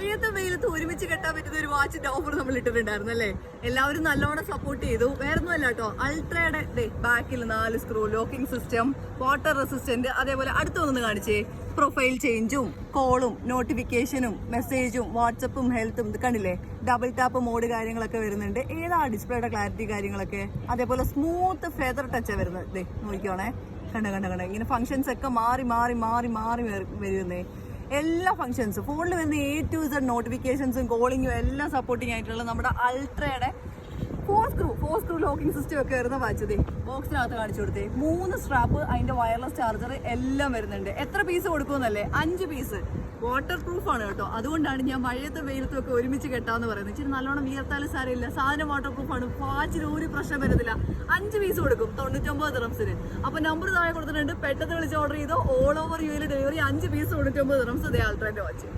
മഴയത്തും വെയിലത്ത് ഒരുമിച്ച് കെട്ടാൻ പറ്റുന്ന ഒരു വാച്ചിന്റെ ഓഫർ നമ്മൾ ഇട്ടിട്ടുണ്ടായിരുന്നു അല്ലേ? എല്ലാവരും നല്ലോണം സപ്പോർട്ട് ചെയ്തു. വേറൊന്നും അല്ല കേട്ടോ അൾട്രയുടെ ബാക്കിൽ നാല് screw locking system water resistant അതേപോലെ അടുത്തൊന്ന് കാണിച്ചേ. പ്രൊഫൈൽ ചേഞ്ചും കോളും നോട്ടിഫിക്കേഷനും മെസ്സേജും വാട്സപ്പും ഹെൽത്തും ഇത് കണ്ടില്ലേ? ഡബിൾ ടാപ്പ് മോഡ് കാര്യങ്ങളൊക്കെ വരുന്നുണ്ട്. ഏതാ ഡിസ്പ്ലേയുടെ ക്ലാരിറ്റി കാര്യങ്ങളൊക്കെ? അതേപോലെ സ്മൂത്ത് ഫെദർ ടച്ചാണ് വരുന്നത്. നോക്കിക്കോണേ. കണ്ട കണ്ട കണ്ട ഇങ്ങനെ ഫംഗ്ഷൻസ് ഒക്കെ മാറി മാറി മാറി മാറി വരു- വരുന്നേ. എല്ലാ ഫംഗ്ഷൻസും ഫോണിൽ വരുന്ന എ ടു ഇസഡ് നോട്ടിഫിക്കേഷൻസും കോളിങ്ങും എല്ലാം സപ്പോർട്ടിങ് ആയിട്ടുള്ള നമ്മുടെ അൾട്രയുടെ സ്ക്രൂ ലോക്കിംഗ് സിസ്റ്റം ഒക്കെ വരുന്ന വാച്ചതേ ബോക്സിനകത്ത് കാണിച്ചു കൊടുത്തേ. മൂന്ന് സ്ട്രാപ്പ് അതിന്റെ വയർലെസ് ചാർജർ എല്ലാം വരുന്നുണ്ട്. എത്ര പീസ് കൊടുക്കുമെന്നല്ലേ? അഞ്ച് പീസ് വാട്ടർ പ്രൂഫ് ആണ് കേട്ടോ. അതുകൊണ്ടാണ് ഞാൻ മഴയത്തും വെയിലത്തും ഒക്കെ ഒരുമിച്ച് കെട്ടാന്ന് പറയുന്നത്. ഇച്ചിരി നല്ലോണം വിയർത്താലും സാരമില്ല. സാധനം വാട്ടർ പ്രൂഫ് ആണ്. വാച്ചിന് ഒരു പ്രശ്നം വരുന്നില്ല. അഞ്ച് പീസ് കൊടുക്കും. തൊണ്ണൂറ്റൊമ്പത് ദിറംസിന് അപ്പൊ നമ്പർ താഴെ കൊടുത്തിട്ടുണ്ട്. പെട്ടെന്ന് വിളിച്ച് ഓർഡർ ചെയ്തോ. ഓൾ ഓവർ യു ഡെലിവറി അഞ്ച് പീസ് തൊണ്ണൂറ്റൊമ്പത് ദിറംസ് ദേ ആൾട്രേന്റെ വാച്ച്